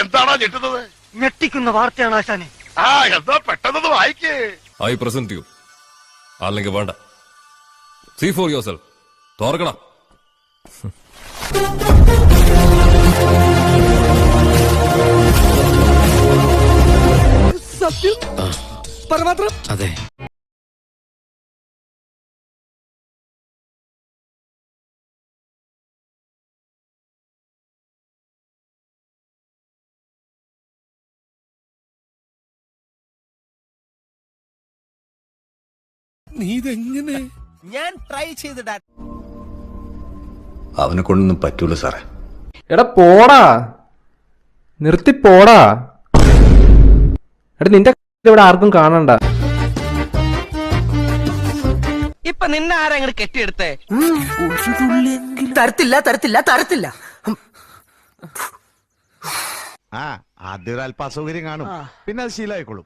എന്താണോ ഞെട്ടുന്നത്? ഞെട്ടിക്കുന്ന വാർത്തയാണ് ആശാനെ. ആ എന്താ പെട്ടെന്ന് വായിക്കേ. I present you. അല്ലെങ്കിൽ വേണ്ട. See for yourself. തോർക്കണം. അതെ. ഞാൻ ട്രൈ ചെയ്തിടാ. അവനെ കൊണ്ടൊന്നും പറ്റൂല സാറേ. എടാ പോടാ. നിർത്തി പോടാ. എടാ നിന്റെ ഇവിടെ ആർക്കും കാണണ്ട. ഇപ്പൊ നിന്നെ ആരാ അങ്ങോട്ട് കെട്ടിയെടുത്തേ? തരത്തില്ല തരത്തില്ല തരത്തില്ല. ആ ആദ്യം ഒരു അല്പ അസൗകര്യം കാണും പിന്നെ അത് ശീലമായിക്കോളും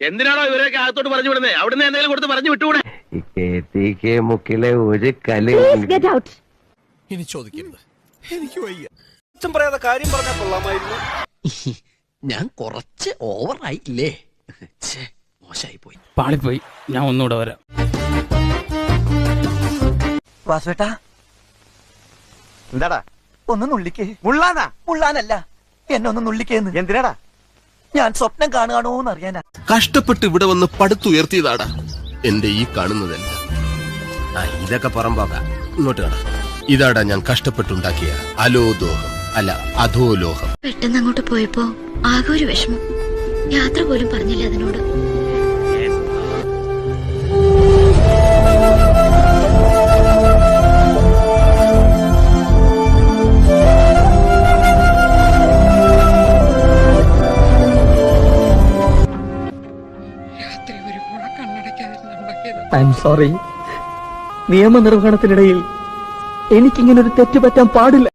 എന്തിനാണോ ഇവരൊക്കെ അകത്തോട്ട് പറഞ്ഞു വിടുന്നത് അവിടുന്ന് എന്തെങ്കിലും കൊടുത്ത് പറഞ്ഞു വിട്ടുകൂടെ? മുക്കിലെ ഒരു കല ഇനി ചോദിക്കരുത്. എനിക്ക് വയ്യ. ഞാൻ കുറച്ച് ഓവറായില്ലേ മോശമായി പോയി പാളിപ്പോയി. ഞാൻ ഒന്നുകൂടെ വരാം. വാസുവേട്ടാ. എന്താടാ? ഒന്ന് നുള്ളിക്കേ. മുള്ളാനാ? മുള്ളാനല്ല. എന്നെ ഒന്ന് നുള്ളിക്കേന്ന്. എന്തിനാടാ? ഞാൻ സ്വപ്നം കാണുകയാണോന്ന് അറിയാനാ കഷ്ടപ്പെട്ട് ഇവിടെ വന്ന് പടുത്തുയർത്തിയതാടാ. എന്റെ ഈ കാണുന്നതല്ല ആ ഇതൊക്കെ പുറമ്പോക്ക ഇങ്ങോട്ട് കാണാം. ഇതാടാ ഞാൻ കഷ്ടപ്പെട്ടുണ്ടാക്കിയ അലോദോഹം. അല്ല അധോലോഹം. പെട്ടെന്ന് അങ്ങോട്ട് പോയപ്പോ ആകെ ഒരു വിഷമം. യാത്ര പോലും പറഞ്ഞില്ല അതിനോട്. ഐ എം സോറി നിയമനിർവഹണത്തിനിടയിൽ എനിക്കിങ്ങനെ ഒരു തെറ്റ് പറ്റാൻ പാടില്ല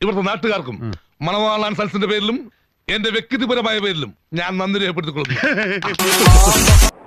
ഇവിടുത്തെ നാട്ടുകാർക്കും മണവാളാൻ സൽസിന്റെ പേരിലും എന്റെ വ്യക്തിപരമായ പേരിലും ഞാൻ നന്ദി രേഖപ്പെടുത്തിക്കൊള്ളുന്നു.